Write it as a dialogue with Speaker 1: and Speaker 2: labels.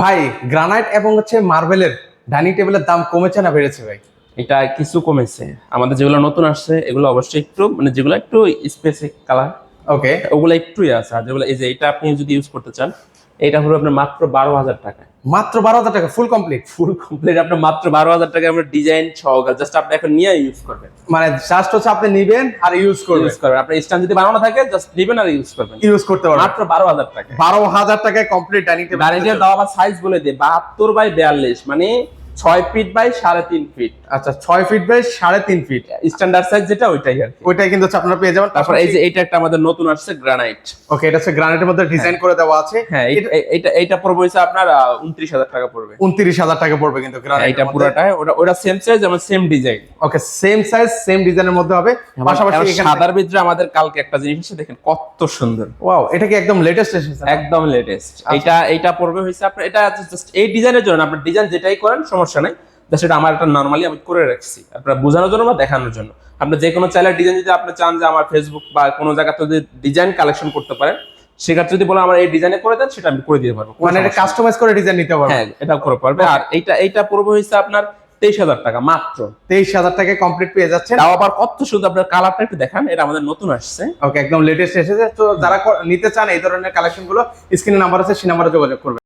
Speaker 1: ভাই গ্রানাইট এবং হচ্ছে মার্বেলের ডাইনিং টেবিলের দাম কমেছে না বেড়েছে ভাই?
Speaker 2: এটা কিছু কমেছে। আমাদের যেগুলো নতুন আসছে এগুলো অবশ্যই একটু মানে যেগুলো একটু স্পেসিক কালার
Speaker 1: ওকে
Speaker 2: ওগুলো একটুই আছে। আর যেগুলো এই যে এটা আপনি যদি ইউজ করতে চান এটা হলো আপনার মাত্র বারো হাজার টাকা।
Speaker 1: মাত্র বারো হাজার টাকা ফুল কমপ্লিট
Speaker 2: ফুল কমপ্লিট আপনার মাত্র বারো হাজার টাকা আপনার ডিজাইন সহকার জাস্ট আপনি এখন নিয়ে ইউজ করবেন।
Speaker 1: মানে জাস্ট হচ্ছে আপনি নিবেন আর ইউজ করবেন।
Speaker 2: ইউজ করবেন। আপনার স্ট্যান্ড যদি বানানো থাকে জাস্ট নেবেন আর ইউজ করবেন।
Speaker 1: ইউজ করতে পারবেন।
Speaker 2: মাত্র বারো হাজার টাকা।
Speaker 1: বারো হাজার টাকায় complete dining table
Speaker 2: dining table দাও আবার সাইজ বলে দেয় বাহাত্তর বাই বিয়াল্লিশ মানে ছয় ফিট বাই সাড়ে তিন ফিট
Speaker 1: আচ্ছা ছয় ফিট বাই সাড়ে তিন ফিট
Speaker 2: স্ট্যান্ডার্ড সাইজ যেটা ওইটাই আর
Speaker 1: ওইটাই কিন্তু আপনারা পেয়ে যাবেন।
Speaker 2: তারপর এই যে এইটা একটা আমাদের নতুন আসছে গ্রানাইট
Speaker 1: ওকে এটা হচ্ছে গ্রানাইটের মধ্যে ডিজাইন করে দেওয়া আছে।
Speaker 2: হ্যাঁ এইটা এইটা পড়বে হচ্ছে আপনার উনত্রিশ হাজার টাকা পড়বে।
Speaker 1: উনত্রিশ হাজার টাকা পড়বে কিন্তু
Speaker 2: হ্যাঁ,
Speaker 1: গ্রানাইট
Speaker 2: এইটা পুরোটা। ওটা ওটা সেম সাইজ এবং same design
Speaker 1: okay same size same ডিজাইনের মধ্যে হবে। পাশাপাশি
Speaker 2: সাদার ভিতরে আমাদের কালকে একটা জিনিস দেখেন কত সুন্দর।
Speaker 1: ওয়াও এটা কি একদম লেটেস্ট
Speaker 2: একদম লেটেস্ট এটা এটা পড়বে হয়েছে আপনার এটা জাস্ট এই ডিজাইনের জন্য আপনার ডিজাইন যেটাই করেন সমস্যা নাই এটা আমার একটা নর্মালি আমি করে রাখছি আপনার বোঝানোর জন্য বা দেখানোর জন্য। আপনি যে কোনো চাইলে ডিজাইন যদি আপনি চান যে আমার ফেসবুক বা কোনো জায়গাতে যদি ডিজাইন কালেকশন করতে পারেন সেক্ষেত্রে যদি বলে আমার এই ডিজাইনে করে দেন সেটা আমি করে দিতে পারব
Speaker 1: মানে এটা। কাস্টমাইজ করে ডিজাইন নিতে পারবেন
Speaker 2: হ্যাঁ এটা করে পারবে। আর এইটা এইটা পড়বে হয়েছে আপনার তেইশ হাজার টাকা মাত্র।
Speaker 1: তেইশ হাজার টাকা কমপ্লিট পেয়ে যাচ্ছেন।
Speaker 2: তাও আবার কত সুন্দর আপনার কালারটা একটু দেখান এটা আমাদের নতুন আসছে।
Speaker 1: ওকে একদম লেটেস্ট এসেছে। তো যারা নিতে চান এই ধরনের কালেকশনগুলো স্ক্রিনে নাম্বার আছে সেই নাম্বারে যোগাযোগ করবেন।